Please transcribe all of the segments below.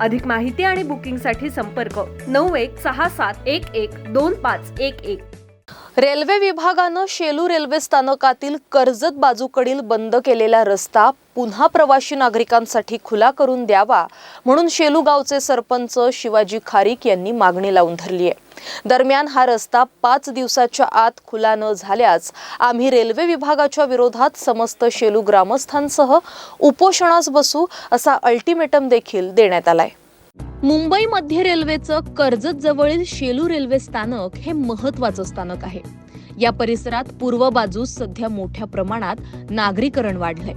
अधिक माहिती आणि बुकिंगसाठी संपर्क नऊ एक सहा सात एक एक दोन पाच एक एक. रेल्वे विभागानं शेलू रेल्वे स्थानकातील कर्जत बाजूकडील बंद केलेला रस्ता पुन्हा प्रवाशी नागरिकांसाठी खुला करून द्यावा म्हणून शेलू गावचे सरपंच शिवाजी खारीक यांनी मागणी लावून धरली आहे. दरम्यान हा रस्ता पाच दिवसाच्या आत खुला न झाल्यास आम्ही रेल्वे विभागाच्या विरोधात समस्त शेलू ग्रामस्थांसह उपोषणास बसू असा अल्टिमेटम देखील देण्यात आलाय. मुंबई मध्य रेल्वेचं कर्जत जवळील शेलू रेल्वे स्थानक हे महत्वाचं स्थानक आहे. या परिसरात पूर्व बाजूस सध्या मोठ्या प्रमाणात नागरीकरण वाढलंय.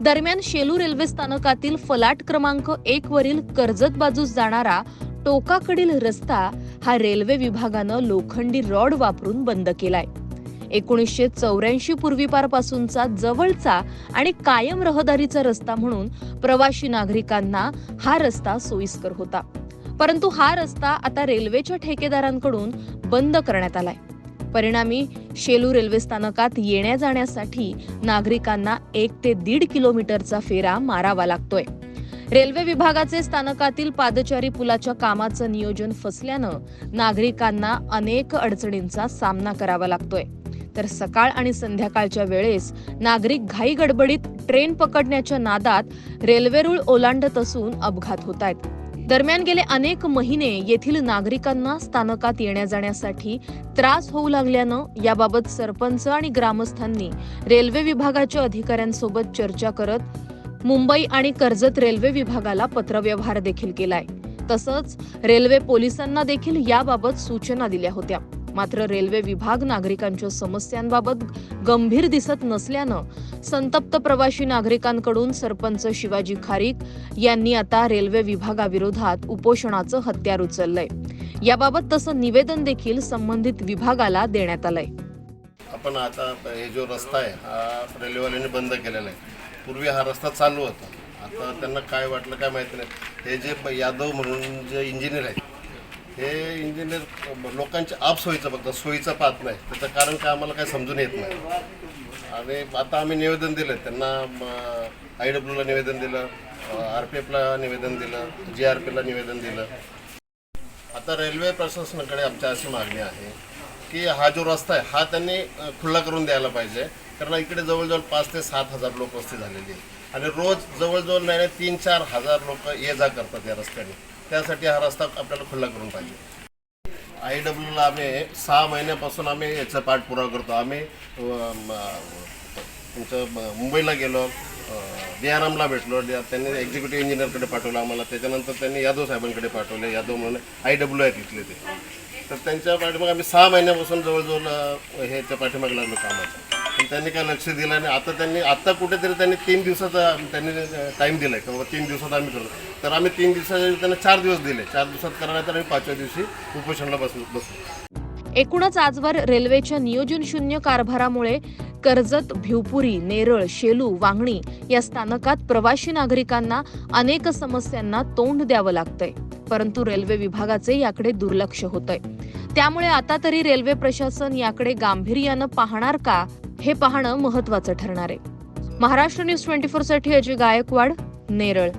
दरम्यान शेलू रेल्वे स्थानकातील फलाट क्रमांक एक वरील कर्जत बाजूस जाणारा टोकाकडील रस्ता हा रेल्वे विभागानं लोखंडी रॉड वापरून बंद केलाय. एकोणीसशे चौऱ्याऐंशी पूर्वीपारपासूनचा जवळचा आणि कायम रहदारीचा रस्ता म्हणून प्रवासी नागरिकांना हा रस्ता सोयीस्कर होता. परंतु हा रस्ता आता रेल्वेच्या ठेकेदारांकडून बंद करण्यात आलाय. परिणामी शेलू रेल्वे स्थानकात येण्या जाण्यासाठी नागरिकांना एक ते दीड किलोमीटरचा फेरा मारावा लागतोय. रेल्वे विभागाचे स्थानकातील पादचारी पुलाच्या कामाचं नियोजन फसल्यानं नागरिकांना अनेक अडचणींचा सामना करावा लागतोय. तर सकाळ आणि संध्याकाळच्या वेळेस नागरिक घाई गडबडीत ट्रेन पकडण्याच्या नादात रेल्वे रुळ ओलांडत असून अपघात होत आहेत दरम्यान गेले अनेक महिने येथील नागरिकांना स्थानकात येण्या जाण्यासाठी त्रास होऊ लागल्यानं याबाबत सरपंच आणि ग्रामस्थांनी रेल्वे विभागाच्या अधिकाऱ्यांसोबत चर्चा करत मुंबई आणि कर्जत रेल्वे विभागाला पत्रव्यवहार देखील केलाय. तसंच रेल्वे पोलिसांना देखील याबाबत सूचना दिल्या होत्या. मात्र रेल्वे विभाग नागरिकांच्या समस्यांबाबत गंभीर दिसत नसल्यानं संतप्त प्रवासी नागरिकांकडून सरपंच शिवाजी खारीक यांनी आता रेल्वे विभागाविरोधात उपोषणाचं हत्यार उचललंय. याबाबत तसं निवेदन देखील संबंधित विभागाला देण्यात आलंय. आपण आता हे जो रस्ता आहे हा रेल्वेवाल्यांनी बंद केलेला आहे. पूर्वी हा रस्ता चालू होता. आता त्यांना काय वाटलं काय माहिती नाही. हे जे प- यादव म्हणून जे इंजिनियर आहेत हे इंजिनियर लोकांच्या आपसोयीचं बघतात सोयीचं पाहत नाही. त्याचं कारण काय आम्हाला काय समजून येत नाही. आणि आता आम्ही निवेदन दिलं त्यांना आय डब्ल्यूला निवेदन दिलं आर पी एफला निवेदन दिलं जी आर पीला निवेदन दिलं. आता रेल्वे प्रशासनाकडे आमच्या अशी मागणी आहे की हा जो रस्ता आहे हा त्यांनी खुला करून द्यायला पाहिजे. कारण इकडे जवळजवळ पाच ते सात हजार लोक वस्ती झालेली आहे. आणि रोज जवळजवळ नाही तीन चार हजार लोक ये जा करतात या रस्त्याने. त्यासाठी हा रस्ता आपल्याला खुला करून पाहिजे. आय डब्ल्यूला आम्ही सहा महिन्यापासून आम्ही याचा पाठपुरावा करतो. आम्ही तुमचं मुंबईला गेलो डी भेटलो. त्यांनी एक्झिक्युटिव्ह इंजिनियरकडे पाठवलं आम्हाला. त्याच्यानंतर त्यांनी यादव साहेबांकडे पाठवले. यादव म्हणून आय डब्ल्यू आहे तिथले ते. तर त्यांच्या पाठीमाग आम्ही सहा महिन्यापासून जवळजवळ हे ह्याच्या पाठीमाग लागलो कामाचं पण त्यांनी काय लक्ष दिलं नाही. आता त्यांनी आता कुठेतरी त्यांनी तीन दिवसाचा त्यांनी टाईम दिला आहे बाबा तीन दिवसात आम्ही करतो तर आम्ही तीन दिवसाच्या त्यांना चार दिवस दिले. चार दिवसात करा तर आम्ही पाचव्या दिवशी उपोषणाला बसलो बसलो. एकूणच आजवर रेल्वेच्या नियोजन शून्य कारभारामुळे कर्जत भिवपुरी नेरळ शेलू वांगणी या स्थानकात प्रवासी नागरिकांना अनेक समस्यांना तोंड द्यावं लागतंय. परंतु रेल्वे विभागाचे याकडे दुर्लक्ष होतंय. त्यामुळे आता तरी रेल्वे प्रशासन याकडे गांभीर्यानं पाहणार का हे पाहणं महत्वाचं ठरणार आहे. महाराष्ट्र न्यूज ट्वेंटी फोरसाठी अजय गायकवाड नेरळ.